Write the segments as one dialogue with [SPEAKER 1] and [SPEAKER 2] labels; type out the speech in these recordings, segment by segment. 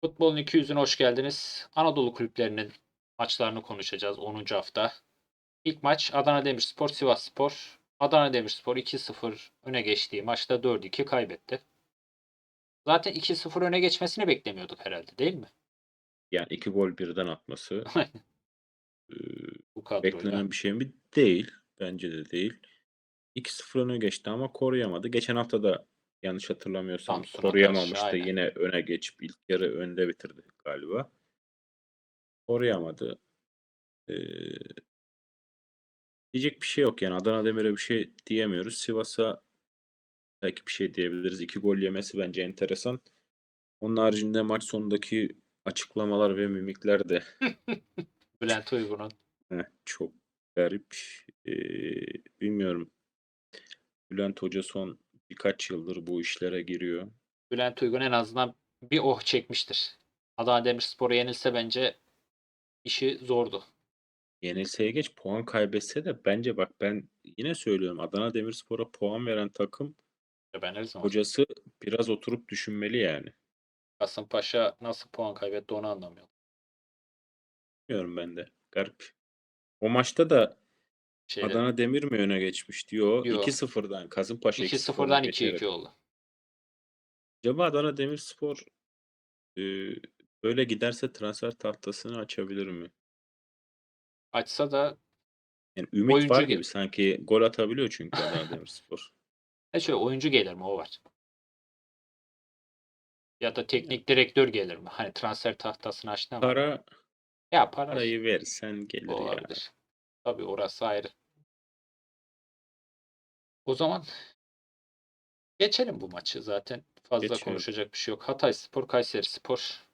[SPEAKER 1] Futbolun 200'üne hoş geldiniz. Anadolu kulüplerinin maçlarını konuşacağız 10. hafta. İlk maç Adana Demirspor Sivasspor. Adana Demirspor 2-0 öne geçtiği maçta 4-2 kaybetti. Zaten 2-0 öne geçmesini beklemiyorduk herhalde değil mi?
[SPEAKER 2] Yani iki gol birden atması e,
[SPEAKER 1] Bu kadroyla.
[SPEAKER 2] beklenen bir şey mi? Değil. Bence de değil. 2-0 öne geçti ama koruyamadı. Geçen hafta da yanlış hatırlamıyorsam
[SPEAKER 1] Samsun'a
[SPEAKER 2] koruyamamıştı.
[SPEAKER 1] karşı, aynen.
[SPEAKER 2] Yine öne geçip ilk yarı önde bitirdi galiba. Koruyamadı. Ee, diyecek bir şey yok yani. Adana Demir'e bir şey diyemiyoruz. Sivas'a belki bir şey diyebiliriz. İki gol yemesi bence enteresan. Onun haricinde maç sonundaki açıklamalar ve mimikler de
[SPEAKER 1] Bülent Uygun'un
[SPEAKER 2] Heh, çok garip. Ee, bilmiyorum. Bülent Hoca son birkaç yıldır bu işlere giriyor.
[SPEAKER 1] Bülent Uygun en azından bir oh çekmiştir. Adana Demirspor'a yenilse bence işi zordu.
[SPEAKER 2] Yenilseye geç puan kaybetse de bence bak ben yine söylüyorum Adana Demirspor'a puan veren takım
[SPEAKER 1] Ben her zaman
[SPEAKER 2] hocası biraz oturup düşünmeli yani.
[SPEAKER 1] Kasımpaşa nasıl puan kaybetti onu anlamıyorum.
[SPEAKER 2] Bilmiyorum ben de. Garip. O maçta da
[SPEAKER 1] Şeyde,
[SPEAKER 2] Adana Demir mi öne geçmiş diyor.
[SPEAKER 1] Yo.
[SPEAKER 2] 2-0'dan Kasımpaşa
[SPEAKER 1] 2-0'dan
[SPEAKER 2] 2-0'dan
[SPEAKER 1] 2-2 oldu.
[SPEAKER 2] Acaba Adana Demirspor e, böyle giderse transfer tahtasını açabilir mi?
[SPEAKER 1] Açsa da
[SPEAKER 2] Yani ümit
[SPEAKER 1] Oyuncu
[SPEAKER 2] var
[SPEAKER 1] gibi.
[SPEAKER 2] gibi sanki gol atabiliyor çünkü Adana Demirspor.
[SPEAKER 1] ne şöyle oyuncu gelir mi o var. Ya da teknik direktör gelir mi? Hani transfer tahtasını açtı ama.
[SPEAKER 2] Para
[SPEAKER 1] ya para
[SPEAKER 2] parayı verirsen gelir ya.
[SPEAKER 1] olabilir. Tabii orası ayrı. O zaman geçelim bu maçı zaten. Fazla
[SPEAKER 2] Geçelim.
[SPEAKER 1] konuşacak bir şey yok. Hatay Spor, Kayseri Spor.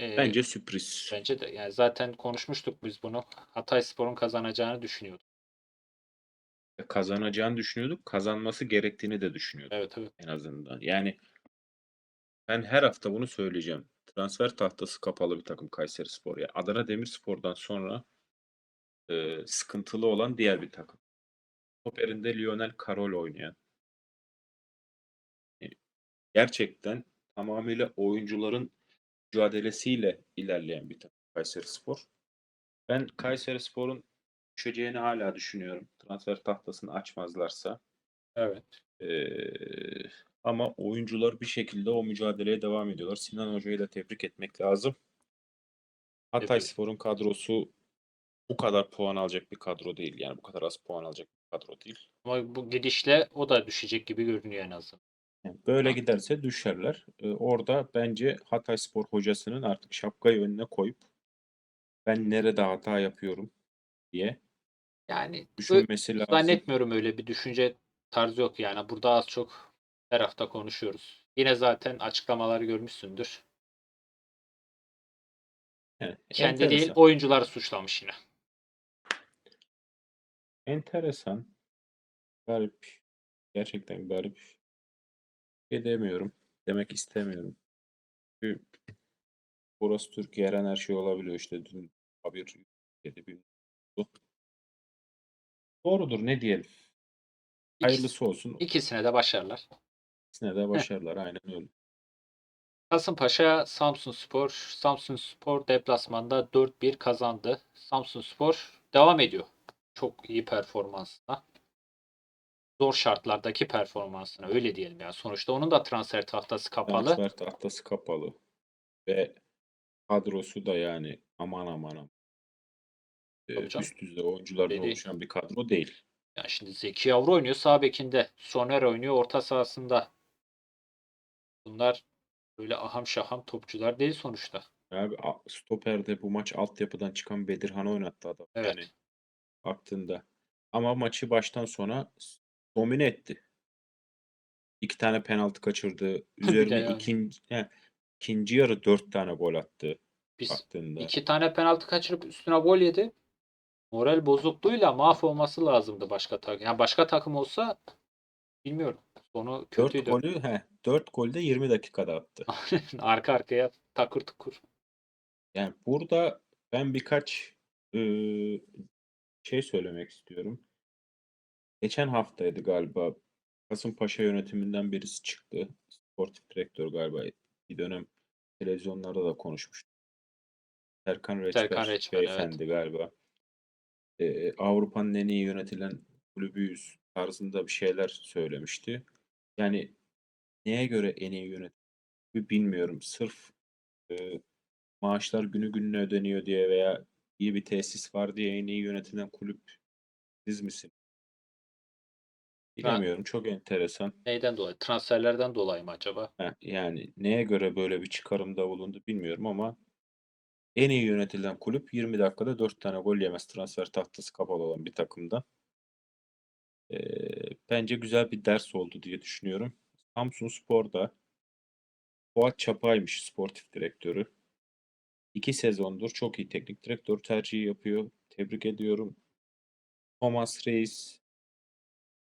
[SPEAKER 1] Ee,
[SPEAKER 2] Bence sürpriz.
[SPEAKER 1] bence de yani zaten konuşmuştuk biz bunu. Hatay Spor'un kazanacağını düşünüyorduk.
[SPEAKER 2] Kazanacağını düşünüyorduk. Kazanması gerektiğini de düşünüyorduk
[SPEAKER 1] Evet evet.
[SPEAKER 2] en azından. Yani ben her hafta bunu söyleyeceğim. Transfer tahtası kapalı bir takım Kayserispor. Yani Adana Demirspor'dan sonra e, sıkıntılı olan diğer bir takım. Stoperinde Lionel Carol oynayan. E, Gerçekten tamamıyla oyuncuların mücadelesiyle ilerleyen bir takım Kayserispor. Ben Kayserispor'un düşeceğini hala düşünüyorum. Transfer tahtasını açmazlarsa.
[SPEAKER 1] Evet.
[SPEAKER 2] Ee, ama oyuncular bir şekilde o mücadeleye devam ediyorlar. Sinan Hoca'yı da tebrik etmek lazım. Hatay
[SPEAKER 1] Tebrik.
[SPEAKER 2] Spor'un kadrosu bu kadar puan alacak bir kadro değil. Yani bu kadar az puan alacak bir kadro değil.
[SPEAKER 1] Ama bu gidişle o da düşecek gibi görünüyor en azından.
[SPEAKER 2] Yani böyle giderse düşerler. Ee, orada bence Hatay Spor hocasının artık şapkayı önüne koyup ben nerede hata yapıyorum diye
[SPEAKER 1] Yani
[SPEAKER 2] düşünmesi lazım.
[SPEAKER 1] zannetmiyorum öyle bir düşünce tarzı yok yani. Burada az çok her hafta konuşuyoruz. Yine zaten açıklamaları görmüşsündür.
[SPEAKER 2] Yani
[SPEAKER 1] Kendi değil
[SPEAKER 2] enteresan.
[SPEAKER 1] oyuncuları suçlamış yine.
[SPEAKER 2] Enteresan. Garip. Gerçekten garip. Şey demiyorum. Demek istemiyorum. Çünkü burası Türkiye her an her şey olabiliyor işte. Dün haber dedi bir Doğrudur ne diyelim. Hayırlısı olsun.
[SPEAKER 1] ikisine de başarılar.
[SPEAKER 2] İkisine de başarılar. Aynen öyle.
[SPEAKER 1] Kasımpaşa Samsun Spor. Samsun Spor deplasmanda 4-1 kazandı. Samsun Spor devam ediyor. Çok iyi performansına. Zor şartlardaki performansına öyle diyelim ya. Sonuçta onun da transfer tahtası kapalı.
[SPEAKER 2] Transfer tahtası kapalı. Ve kadrosu da yani aman aman aman. Ee, üst düzey oyunculardan
[SPEAKER 1] Dedi-
[SPEAKER 2] oluşan bir kadro değil.
[SPEAKER 1] Ya şimdi Zeki Yavru oynuyor sağ bekinde. Soner oynuyor orta sahasında. Bunlar böyle aham şaham topçular değil sonuçta.
[SPEAKER 2] Abi stoperde bu maç altyapıdan çıkan Bedirhan'ı oynattı adam.
[SPEAKER 1] Evet.
[SPEAKER 2] Yani baktığında. Ama maçı baştan sona domine etti. İki tane penaltı kaçırdı. Üzerine
[SPEAKER 1] yani.
[SPEAKER 2] ikinci, he, ikinci yarı dört tane gol attı
[SPEAKER 1] Biz
[SPEAKER 2] baktığında.
[SPEAKER 1] iki tane penaltı kaçırıp üstüne gol yedi. Moral bozukluğuyla mahvolması lazımdı başka takım. Yani başka takım olsa bilmiyorum. Sonu
[SPEAKER 2] Dört
[SPEAKER 1] kötüydü.
[SPEAKER 2] golü, he, dört golde 20 dakikada attı.
[SPEAKER 1] Arka arkaya takır tukur.
[SPEAKER 2] Yani burada ben birkaç şey söylemek istiyorum. Geçen haftaydı galiba. Kasımpaşa yönetiminden birisi çıktı. Sportif direktör galiba bir dönem televizyonlarda da konuşmuştuk. Serkan Reçber,
[SPEAKER 1] Serkan Reçber, evet.
[SPEAKER 2] beyefendi galiba. Eee, Avrupa'nın en iyi yönetilen kulübüyüz tarzında bir şeyler söylemişti. Yani neye göre en iyi yönetim bilmiyorum. Sırf eee, maaşlar günü gününe ödeniyor diye veya iyi bir tesis var diye en iyi yönetilen kulüp siz misiniz? Bilemiyorum. Çok enteresan.
[SPEAKER 1] Neyden dolayı? Transferlerden dolayı mı acaba?
[SPEAKER 2] Heh, yani neye göre böyle bir çıkarımda bulundu bilmiyorum ama en iyi yönetilen kulüp 20 dakikada 4 tane gol yemez transfer tahtası kapalı olan bir takımda. Eee, bence güzel bir ders oldu diye düşünüyorum. Samsunspor'da Fuat Çapay'mış sportif direktörü. 2 sezondur çok iyi teknik direktör tercihi yapıyor. Tebrik ediyorum. Thomas Reis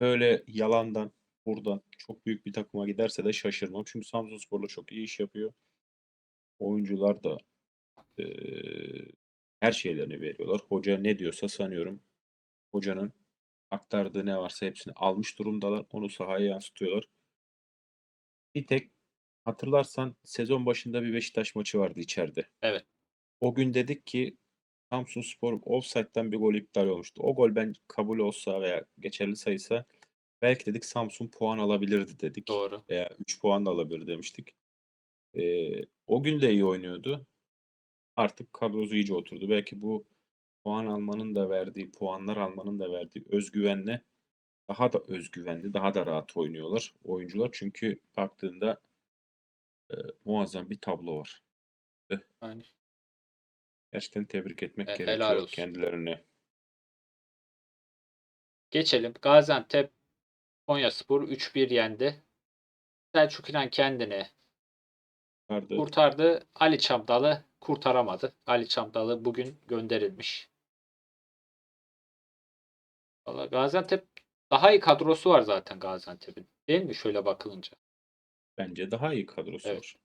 [SPEAKER 2] böyle yalandan buradan çok büyük bir takıma giderse de şaşırmam. Çünkü Samsunspor'la çok iyi iş yapıyor. Oyuncular da eee, her şeylerini veriyorlar. Hoca ne diyorsa sanıyorum hocanın aktardığı ne varsa hepsini almış durumdalar. Onu sahaya yansıtıyorlar. Bir tek hatırlarsan sezon başında bir Beşiktaş maçı vardı içeride.
[SPEAKER 1] Evet.
[SPEAKER 2] O gün dedik ki Samsunspor offside'den bir gol iptal olmuştu. O gol ben kabul olsa veya geçerli sayısa belki dedik Samsun puan alabilirdi dedik.
[SPEAKER 1] Doğru.
[SPEAKER 2] Veya 3 puan da alabilir demiştik. Eee, o gün de iyi oynuyordu. Artık kadrosu iyice oturdu. Belki bu puan almanın da verdiği, puanlar almanın da verdiği özgüvenle daha da özgüvenli, daha da rahat oynuyorlar oyuncular. Çünkü baktığında eee, muazzam bir tablo var.
[SPEAKER 1] Yani
[SPEAKER 2] Gerçekten tebrik etmek
[SPEAKER 1] E, helal
[SPEAKER 2] gerekiyor
[SPEAKER 1] olsun.
[SPEAKER 2] kendilerine.
[SPEAKER 1] geçelim. Gaziantep Konyaspor 3-1 yendi. Selçuk İnan kendini
[SPEAKER 2] Vardı.
[SPEAKER 1] kurtardı. Ali Çamdalı kurtaramadı. Ali Çamdalı bugün gönderilmiş. Valla Gaziantep daha iyi kadrosu var zaten Gaziantep'in. Değil mi şöyle bakılınca?
[SPEAKER 2] Bence daha iyi kadrosu
[SPEAKER 1] Evet.
[SPEAKER 2] var.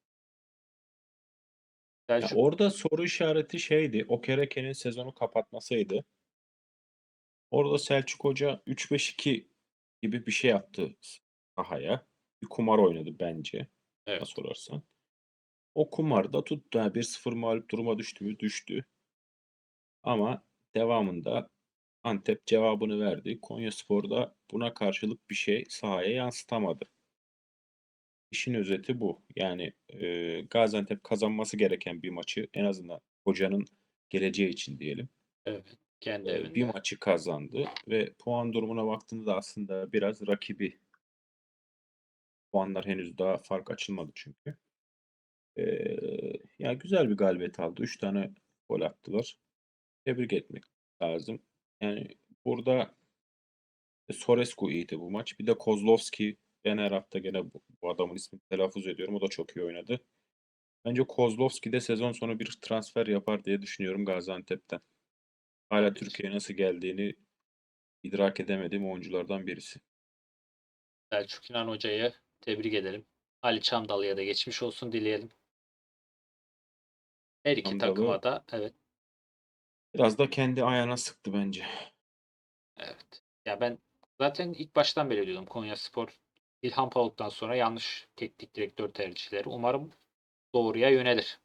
[SPEAKER 2] Ya
[SPEAKER 1] Selçuk
[SPEAKER 2] orada soru işareti şeydi. Okereke'nin sezonu kapatmasıydı. Orada Selçuk Hoca 3-5-2 gibi bir şey yaptı sahaya. Bir kumar oynadı bence. Bana
[SPEAKER 1] Evet.
[SPEAKER 2] sorarsan. O kumarda tuttu. Ha, 1-0 mağlup duruma düştü mü? Düştü. Ama devamında Antep cevabını verdi. Konyaspor da buna karşılık bir şey sahaya yansıtamadı. İşin özeti bu. Yani e, Gaziantep kazanması gereken bir maçı en azından hocanın geleceği için diyelim.
[SPEAKER 1] evet. Kendi
[SPEAKER 2] e,
[SPEAKER 1] evinde.
[SPEAKER 2] bir maçı kazandı ve puan durumuna baktığında da aslında biraz rakibi puanlar henüz daha fark açılmadı çünkü. E, ya güzel bir galibiyet aldı. 3 tane gol attılar. Tebrik etmek lazım. Yani burada Sorescu iyiydi bu maç. Bir de Kozlovski ben her hafta gene bu, bu adamın ismini telaffuz ediyorum. O da çok iyi oynadı. Bence Kozlovski de sezon sonu bir transfer yapar diye düşünüyorum Gaziantep'ten. Hala. Türkiye'ye nasıl geldiğini idrak edemediğim oyunculardan birisi.
[SPEAKER 1] Selçuk İnan Hoca'yı tebrik edelim. Ali Çamdalı'ya da geçmiş olsun dileyelim. Her iki
[SPEAKER 2] Çamdalı-
[SPEAKER 1] takıma da evet
[SPEAKER 2] Biraz da kendi ayağına sıktı bence.
[SPEAKER 1] evet. Ya ben zaten ilk baştan beri diyordum Konyaspor İlhan Paluk'tan sonra yanlış teknik direktör tercihleri. Umarım doğruya yönelir.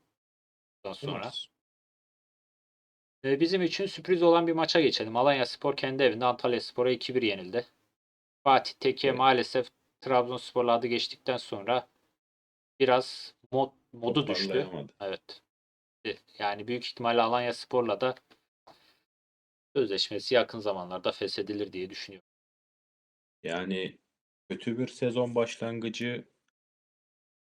[SPEAKER 1] Bundan sonra. Ee, Bizim için sürpriz olan bir maça geçelim. Alanya Spor kendi evinde Antalya Spor'a 2-1 yenildi. Fatih Tekke
[SPEAKER 2] Evet.
[SPEAKER 1] maalesef Trabzonspor'la adı geçtikten sonra biraz mod, modu düştü. Evet. Yani büyük ihtimalle Alanya Spor'la da sözleşmesi yakın zamanlarda feshedilir diye düşünüyorum.
[SPEAKER 2] Yani kötü bir sezon başlangıcı.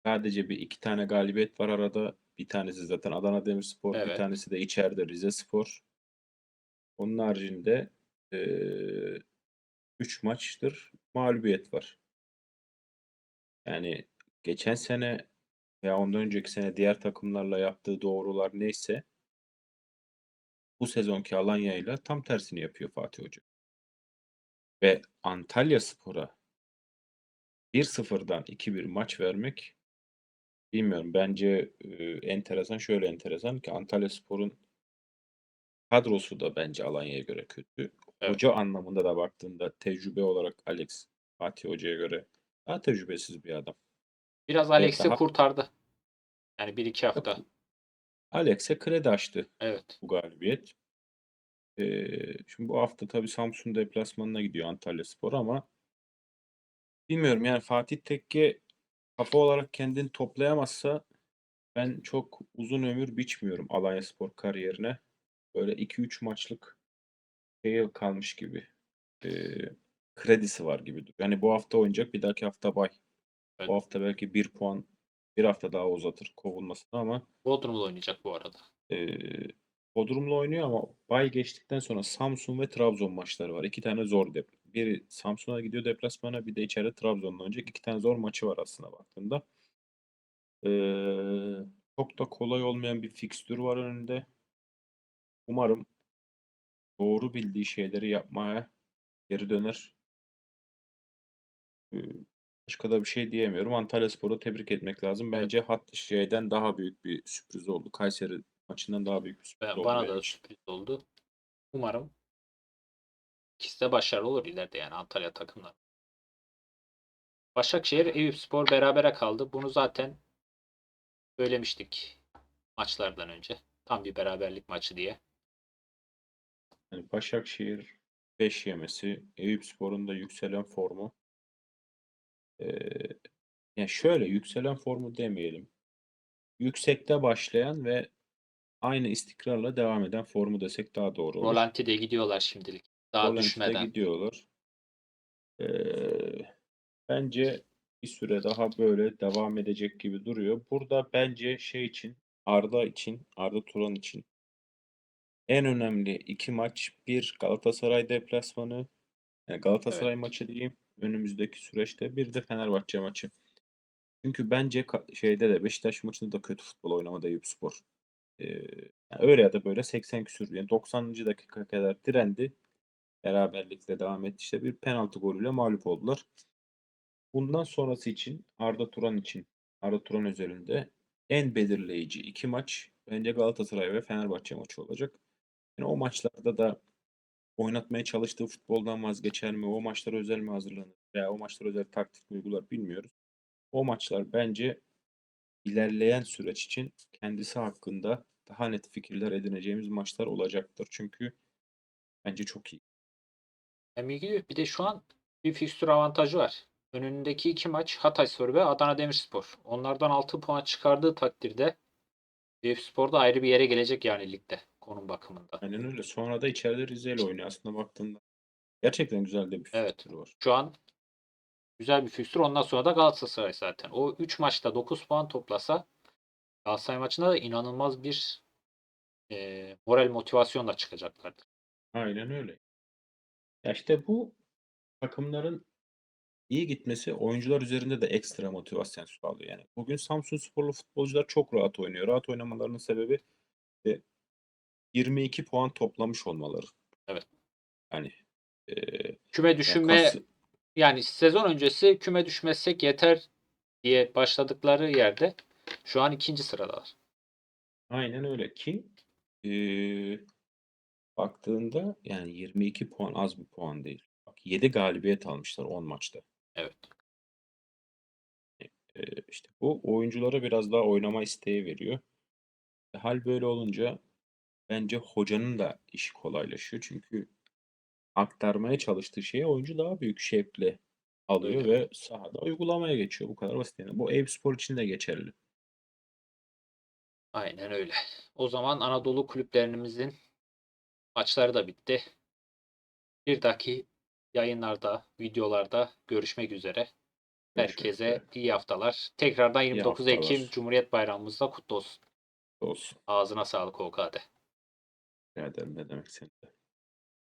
[SPEAKER 2] Sadece bir iki tane galibiyet var arada. Bir tanesi zaten Adana Demirspor, bir
[SPEAKER 1] Evet.
[SPEAKER 2] tanesi de içeride Rizespor. Onun haricinde eee 3 maçtır mağlubiyet var. Yani geçen sene veya ondan önceki sene diğer takımlarla yaptığı doğrular neyse bu sezonki Alanya'yla tam tersini yapıyor Fatih Hoca. Ve Antalya Spor'a 1-0'dan 2-1 maç vermek bilmiyorum. Bence e, enteresan. Şöyle enteresan ki Antalya Spor'un kadrosu da bence Alanya'ya göre kötü.
[SPEAKER 1] Evet.
[SPEAKER 2] Hoca anlamında da baktığında tecrübe olarak Alex Fatih Hoca'ya göre daha tecrübesiz bir adam.
[SPEAKER 1] Biraz Alex'i
[SPEAKER 2] daha-
[SPEAKER 1] kurtardı. Yani 1-2 hafta.
[SPEAKER 2] Alex'e kredi açtı
[SPEAKER 1] Evet.
[SPEAKER 2] bu galibiyet. Ee, şimdi bu hafta tabii Samsun deplasmanına gidiyor Antalyaspor ama bilmiyorum yani Fatih Tekke kafa olarak kendini toplayamazsa ben çok uzun ömür biçmiyorum Alanyaspor kariyerine. Böyle 2-3 maçlık şey kalmış gibi. Ee, kredisi var gibi. Yani bu hafta oynayacak bir dahaki hafta bay.
[SPEAKER 1] Evet.
[SPEAKER 2] Bu hafta belki bir puan bir hafta daha uzatır kovulmasını ama
[SPEAKER 1] Bodrum'da oynayacak bu arada.
[SPEAKER 2] Eee Bodrum'la oynuyor ama bay geçtikten sonra Samsun ve Trabzon maçları var. İki tane zor dep. Biri Samsun'a gidiyor deplasmana bir de içeride Trabzon'la oynayacak. İki tane zor maçı var aslında baktığında. Eee, çok da kolay olmayan bir fikstür var önünde. Umarım doğru bildiği şeyleri yapmaya geri döner. Eee, başka da bir şey diyemiyorum. Antalyaspor'u tebrik etmek lazım.
[SPEAKER 1] Evet.
[SPEAKER 2] Bence hat şeyden daha büyük bir sürpriz oldu. Kayseri maçından daha büyük bir sürpriz
[SPEAKER 1] Ben,
[SPEAKER 2] oldu
[SPEAKER 1] bana da sürpriz oldu. Umarım ikisi de başarılı olur ileride yani Antalya takımları. Başakşehir Eyüpspor berabere kaldı. Bunu zaten söylemiştik maçlardan önce. Tam bir beraberlik maçı diye.
[SPEAKER 2] Yani Başakşehir 5 yemesi, Eyüpspor'un da yükselen formu. Eee yani şöyle yükselen formu demeyelim. Yüksekte başlayan ve aynı istikrarla devam eden formu desek daha doğru olur.
[SPEAKER 1] Rolanti'de gidiyorlar şimdilik. Daha
[SPEAKER 2] Rolanti'de
[SPEAKER 1] düşmeden.
[SPEAKER 2] gidiyorlar. Eee, bence bir süre daha böyle devam edecek gibi duruyor. Burada bence şey için, Arda için, Arda Turan için en önemli iki maç. Bir Galatasaray deplasmanı, yani Galatasaray
[SPEAKER 1] Evet.
[SPEAKER 2] maçı diyeyim önümüzdeki süreçte. Bir de Fenerbahçe maçı. Çünkü bence şeyde de Beşiktaş maçında da kötü futbol oynamadı Eyüpspor. Ee, yani öyle ya da böyle 80 küsür yani 90. dakika kadar direndi. Beraberlikle devam etti. İşte bir penaltı golüyle mağlup oldular. Bundan sonrası için Arda Turan için Arda Turan özelinde en belirleyici iki maç bence Galatasaray ve Fenerbahçe maçı olacak. Yani o maçlarda da oynatmaya çalıştığı futboldan vazgeçer mi? O maçlara özel mi hazırlanır? Veya o maçlara özel taktik mi uygular bilmiyoruz. O maçlar bence ilerleyen süreç için kendisi hakkında daha net fikirler edineceğimiz maçlar olacaktır. Çünkü bence çok iyi.
[SPEAKER 1] İyi gidiyor. Bir de şu an bir fikstür avantajı var. Önündeki iki maç Hatayspor ve Adana Demirspor. Onlardan 6 puan çıkardığı takdirde Eyüpspor da ayrı bir yere gelecek yani ligde konum bakımında.
[SPEAKER 2] Aynen öyle. Sonra da içeride Rize ile oynuyor aslında baktığında. Gerçekten güzel de bir
[SPEAKER 1] Evet.
[SPEAKER 2] var.
[SPEAKER 1] Şu an güzel bir fikstür. Ondan sonra da Galatasaray zaten. O 3 maçta 9 puan toplasa Galatasaray maçında da inanılmaz bir e, moral motivasyonla çıkacaklardır.
[SPEAKER 2] Aynen öyle. Ya işte bu takımların iyi gitmesi oyuncular üzerinde de ekstra motivasyon sağlıyor. Yani bugün Samsun Sporlu futbolcular çok rahat oynuyor. Rahat oynamalarının sebebi e, 22 puan toplamış olmaları.
[SPEAKER 1] Evet.
[SPEAKER 2] Hani e,
[SPEAKER 1] Küme
[SPEAKER 2] yani
[SPEAKER 1] düşürme
[SPEAKER 2] kas-
[SPEAKER 1] yani sezon öncesi küme düşmezsek yeter diye başladıkları yerde şu an ikinci sıradalar.
[SPEAKER 2] aynen öyle ki e, baktığında yani 22 puan az bir puan değil. Bak 7 galibiyet almışlar 10 maçta.
[SPEAKER 1] Evet.
[SPEAKER 2] E, işte bu oyunculara biraz daha oynama isteği veriyor. E, hal böyle olunca bence hocanın da işi kolaylaşıyor. Çünkü aktarmaya çalıştığı şeyi oyuncu daha büyük şevkle alıyor
[SPEAKER 1] Öyle.
[SPEAKER 2] ve sahada uygulamaya geçiyor. Bu kadar basit. Yani bu Eyüpspor için de geçerli.
[SPEAKER 1] Aynen öyle. O zaman Anadolu kulüplerimizin maçları da bitti. Bir dahaki yayınlarda, videolarda görüşmek üzere.
[SPEAKER 2] Görüşmek
[SPEAKER 1] Herkese
[SPEAKER 2] üzere.
[SPEAKER 1] iyi haftalar. Tekrardan 29 Ekim
[SPEAKER 2] haftalar.
[SPEAKER 1] Cumhuriyet Bayramımız da kutlu olsun.
[SPEAKER 2] Olsun.
[SPEAKER 1] Ağzına sağlık OKD.
[SPEAKER 2] Ne demek senin de.